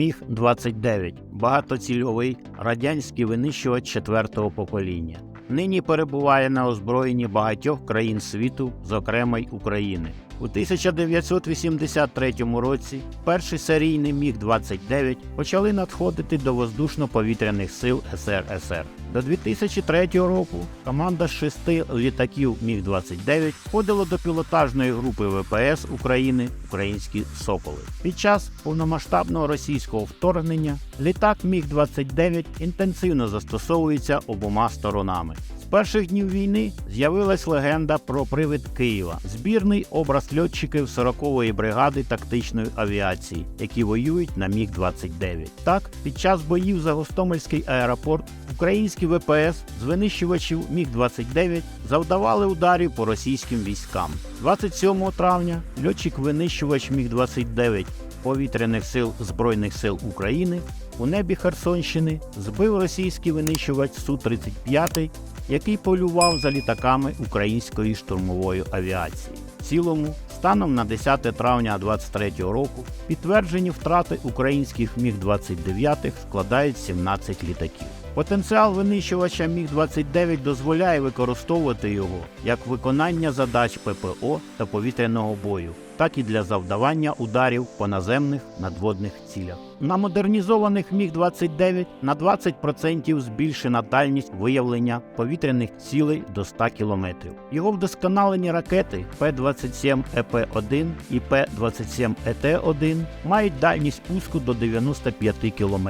Міг-29 багатоцільовий радянський винищувач четвертого покоління. Нині перебуває на озброєнні багатьох країн світу, зокрема й України. У 1983 році перший серійний Міг-29 почали надходити до воздушно-повітряних сил СРСР. До 2003 року команда з шести літаків Міг-29 входила до пілотажної групи ВПС України Українські Соколи. Під час повномасштабного російського вторгнення літак Міг-29 інтенсивно застосовується обома сторонами. Перших днів війни з'явилась легенда про привид Києва, збірний образ льотчиків 40-ї бригади тактичної авіації, які воюють на Міг-29. Так, під час боїв за Гостомельський аеропорт українські ВПС з винищувачів Міг-29 завдавали ударів по російським військам. 27 травня льотчик-винищувач Міг-29 повітряних сил Збройних сил України у небі Херсонщини збив російський винищувач Су-35, який полював за літаками української штурмової авіації. В цілому, станом на 10 травня 2023 року, підтверджені втрати українських Міг-29 складають 17 літаків. Потенціал винищувача Міг-29 дозволяє використовувати його як виконання задач ППО та повітряного бою, так і для завдавання ударів по наземних надводних цілях. На модернізованих Міг-29 на 20% збільшена дальність виявлення повітряних цілей до 100 км. Його вдосконалені ракети П-27 ЕП-1 і П-27 ЕТ-1 мають дальність пуску до 95 км.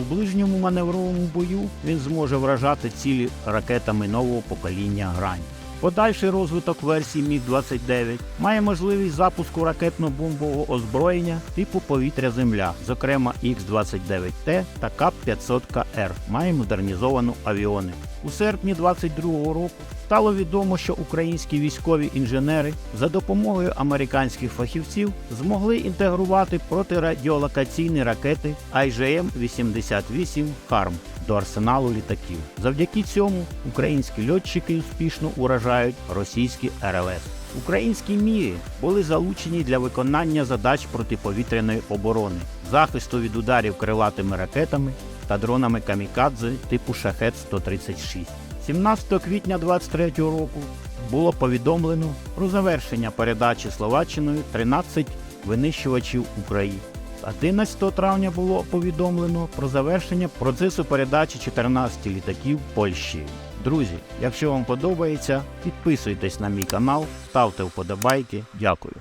У ближньому маневровому бою він зможе вражати цілі ракетами нового покоління грань. Подальший розвиток версії Міг-29 має можливість запуску ракетно-бомбового озброєння типу повітря-земля, зокрема Х-29Т та КАП-500КР, має модернізовану авіонику. У серпні 22-го року стало відомо, що українські військові інженери за допомогою американських фахівців змогли інтегрувати протирадіолокаційні ракети IGM-88 «Харм» до арсеналу літаків. Завдяки цьому українські льотчики успішно уражають російські РЛС. Українські міги були залучені для виконання задач протиповітряної оборони, захисту від ударів крилатими ракетами та дронами камікадзе типу Шахет 136. 17 квітня 23 року було повідомлено про завершення передачі Словаччиною 13 винищувачів України. 11 травня було повідомлено про завершення процесу передачі 14 літаків Польщі. Друзі, якщо вам подобається, підписуйтесь на мій канал, ставте вподобайки. Дякую.